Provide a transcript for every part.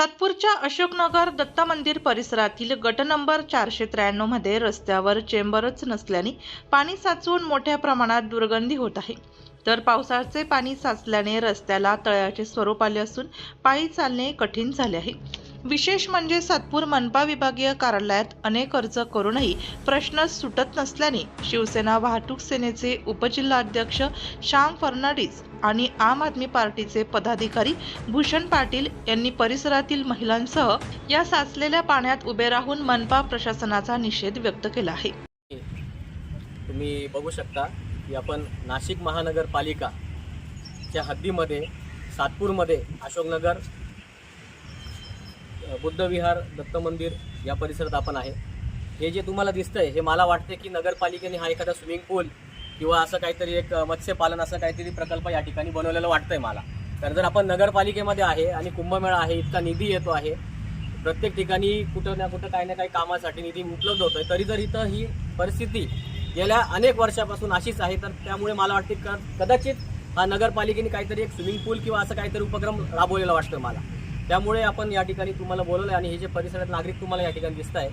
सातपूरच्या अशोकनगर दत्त मंदिर परिसरातील गट नंबर चारशे त्र्याण्णवमध्ये रस्त्यावर चेंबरच नसल्याने पाणी साचून मोठ्या प्रमाणात दुर्गंधी होत आहे. तर पावसाचे पाणी साचल्याने रस्त्याला तळ्याचे स्वरूप आले असून पायी चालणे कठीण झाले आहे. विशेष म्हणजे सातपूर मनपा विभागीय कार्यालयात अनेक अर्ज करूनही प्रश्न सुटत नसल्याने शिवसेना वाहतूक सेनेचे उपजिल्हाध्यक्ष श्याम फर्नांडिस आणि आम आदमी पार्टीचे पदाधिकारी भूषण पाटील यांनी परिसरातील महिलांसह या साचलेल्या पाण्यात उभे राहून मनपा प्रशासनाचा निषेध व्यक्त केला आहे. तुम्ही बघू शकता की आपण नाशिक महानगरपालिकाच्या हद्दीमध्ये सातपूरमध्ये अशोकनगर बुद्धविहार दत्त मंदिर या परिसरात आपण आहे. हे जे तुम्हाला दिसतंय हे मला वाटते की नगरपालिकेने हा एखादा स्विमिंग पूल किंवा असं काहीतरी एक मत्स्यपालन असं काहीतरी प्रकल्प या ठिकाणी बनवलेलं वाटतंय मला. कारण जर आपण नगरपालिकेमध्ये आहे आणि कुंभमेळा आहे इतका निधी येतो आहे प्रत्येक ठिकाणी कुठं ना कुठं काही ना काही कामासाठी निधी उपलब्ध होतोय तरी जर इथं ही परिस्थिती गेल्या अनेक वर्षापासून अशीच आहे तर त्यामुळे मला वाटते कदाचित हा नगरपालिकेने काहीतरी एक स्विमिंग पूल किंवा असं काहीतरी उपक्रम राबवलेला वाटतोय मला. त्यामुळे आपण या ठिकाणी तुम्हाला बोलवलं आणि हे जे परिसरात नागरिक तुम्हाला या ठिकाणी दिसत आहे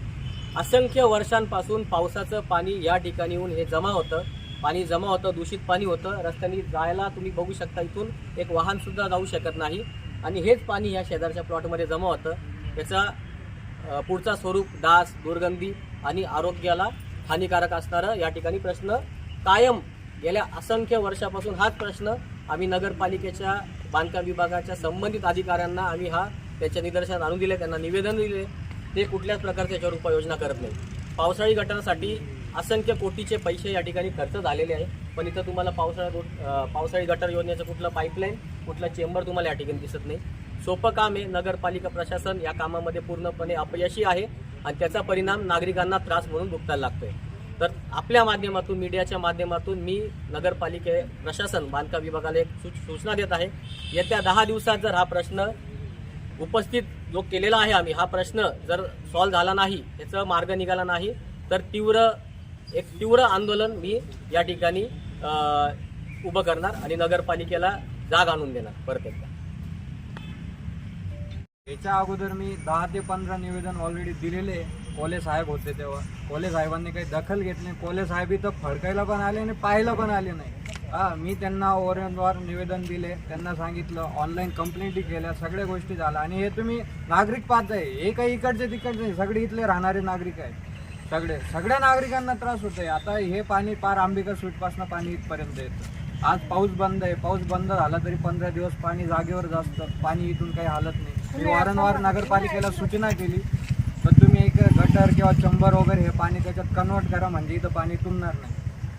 असंख्य वर्षांपासून पावसाचं पाणी या ठिकाणी येऊन हे जमा होतं. पाणी जमा होतं दूषित पाणी होतं. रस्त्याने जायला तुम्ही बघू शकता इथून एक वाहनसुद्धा जाऊ शकत नाही. आणि हेच पाणी ह्या शेजारच्या प्लॉटमध्ये जमा होतं. त्याचा पुढचा स्वरूप डास दुर्गंधी आणि आरोग्याला हानिकारक असणारं या ठिकाणी प्रश्न कायम गेल्या असंख्य वर्षापासून हाच प्रश्न आम्ही नगरपालिकेच्या बांधकाम विभागाच्या संबंधित अधिकाऱ्यांना आम्ही हा त्याच्या निदर्शनात आणून दिले त्यांना निवेदन दिले. ते कुठल्याच प्रकारच्या याच्यावर उपाययोजना करत नाही पावसाळी गटारासाठी असंख्य कोटीचे पैसे या ठिकाणी खर्च झालेले आहे पण इथं तुम्हाला पावसाळा रोड पावसाळी गटार योजनेचं कुठलं पाईपलाईन कुठलं चेंबर तुम्हाला या ठिकाणी दिसत नाही. सोपं काम आहे नगरपालिका प्रशासन या कामामध्ये पूर्णपणे अपयशी आहे आणि त्याचा परिणाम नागरिकांना त्रास म्हणून भुगतायला लागतोय. तर आपल्या माध्यमातून मीडियाच्या माध्यमातून मी नगरपालिके प्रशासन बांधकाम विभागाला एक सूच- सूचना देत आहे. येत्या दहा दिवसात जर हा प्रश्न उपस्थित जो केलेला आहे आम्ही हा प्रश्न जर सॉल्व्ह झाला नाही याचा मार्ग निघाला नाही तर तीव्र एक तीव्र आंदोलन मी या ठिकाणी उभं करणार आणि नगरपालिकेला जाग आणून देणार परत एकदा. याच्या अगोदर मी दहा ते पंधरा निवेदन ऑलरेडी दिलेले कोले साहेब होते तेव्हा. कोले साहेबांनी काही दखल घेतली कोले साहेब इथं फडकायला पण आले आणि पाहायला पण आले नाही. हा मी त्यांना वारंवार निवेदन दिले. त्यांना सांगितलं ऑनलाईन कंप्लेंटी केल्या सगळ्या गोष्टी झाल्या. आणि हे तुम्ही नागरिक पाहताय हे काही इकडचे तिकडचे नाही, सगळे इथले राहणारे नागरिक आहेत. सगळे सगळ्या नागरिकांना त्रास होतोय. आता हे पाणी पार आंबिका स्वीटपासून पाणी इथपर्यंत येतं. आज पाऊस बंद आहे. पाऊस बंद झाला तरी पंधरा दिवस पाणी जागेवर जास्त. पाणी इथून काही हालत नाही. मी वारंवार नगरपालिकेला सूचना केली तर तुम्ही एक गटर किंवा चंबर वगैरे हे पाणी त्याच्यात कन्वर्ट करा म्हणजे इथं पाणी तुंबणार नाही.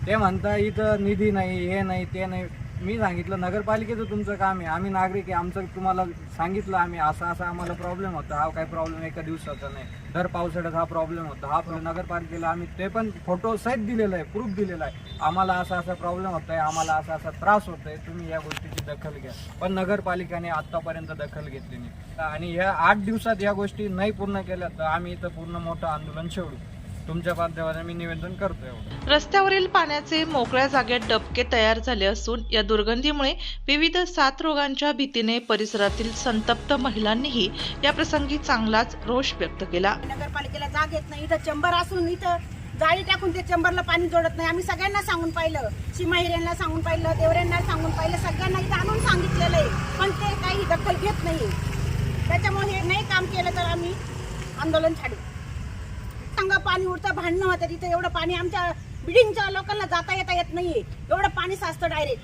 ते म्हणता इथं निधी नाही हे नाही ते नाही. मी सांगितलं नगरपालिकेचं तुमचं काम आहे. आम्ही नागरिक आहे आमचं तुम्हाला सांगितलं आम्ही असा असा आम्हाला प्रॉब्लेम होता. हा काही प्रॉब्लेम एका दिवसाचा नाही. दर पावसाळ्यात हा प्रॉब्लेम होता. हा नगरपालिकेला आम्ही ते पण फोटो सहित दिलेलं आहे प्रूफ दिलेला आहे. आम्हाला असा असा प्रॉब्लेम होत आहे आम्हाला असा असा त्रास होत आहे तुम्ही या गोष्टीची दखल घ्या. पण नगरपालिकाने आत्तापर्यंत दखल घेतली नाही. आणि ह्या आठ दिवसात या गोष्टी नाही पूर्ण केल्या तर आम्ही इथं पूर्ण मोठं आंदोलन छेडू. तुमच्या माध्यमाने मी निवेदन करतो एवढं. रस्त्यावरील पाण्याचे मोकळ्या जागेत डबके तयार झाले असून या दुर्गंधीमुळे विविध साथ रोगांच्या भीतीने परिसरातील संतप्त महिलांनीही या प्रसंगी चांगलाच रोष व्यक्त केला. नगरपालिकेला जाग येत नाही इथं चंबर असून इथं जाळी टाकून ते चंबरला पाणी जोडत नाही. आम्ही सगळ्यांना सांगून पाहिलं सीमाहिऱ्यांना सांगून पाहिलं देवऱ्यांना सांगून पाहिलं सगळ्यांना इथं आणून सांगितलेलं आहे. पण ते काही दखल घेत नाही. त्याच्यामुळे हे नाही काम केलं तर आम्ही आंदोलन छाडू. सांगा पाणी उडतं भांडणं होतं तिथं. एवढं पाणी आमच्या बिल्डिंगच्या लोकांना जाता येता येत नाहीये. एवढं पाणी साचतं डायरेक्ट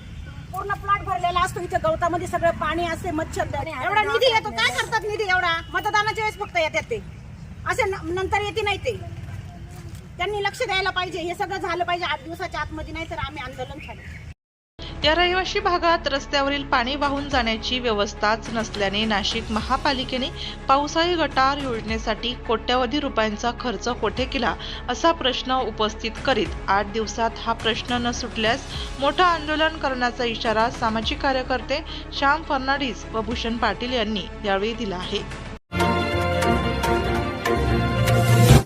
पूर्ण प्लॉट भरलेला असतो इथं गवतामध्ये सगळं पाणी असते मच्छर एवढा निधी येतो. काय करतात निधी एवढा? मतदानाच्या वेळेस फक्त येतात ते. असे नंतर येते नाही ते. त्यांनी लक्ष द्यायला पाहिजे. हे सगळं झालं पाहिजे आठ दिवसाच्या आतमध्ये नाही तर आम्ही आंदोलन छाडू या रहिवाशी भागात रस्त्यावरील पाणी वाहून जाण्याची व्यवस्थाच नसल्याने नाशिक महापालिकेने पावसाळी गटार योजनेसाठी कोट्यवधी रुपयांचा खर्च कोठे केला असा प्रश्न उपस्थित करीत आठ दिवसात हा प्रश्न न सुटल्यास मोठं आंदोलन करण्याचा इशारा सामाजिक कार्यकर्ते श्याम फर्नाडीस व भूषण पाटील यांनी यावेळी दिला आहे.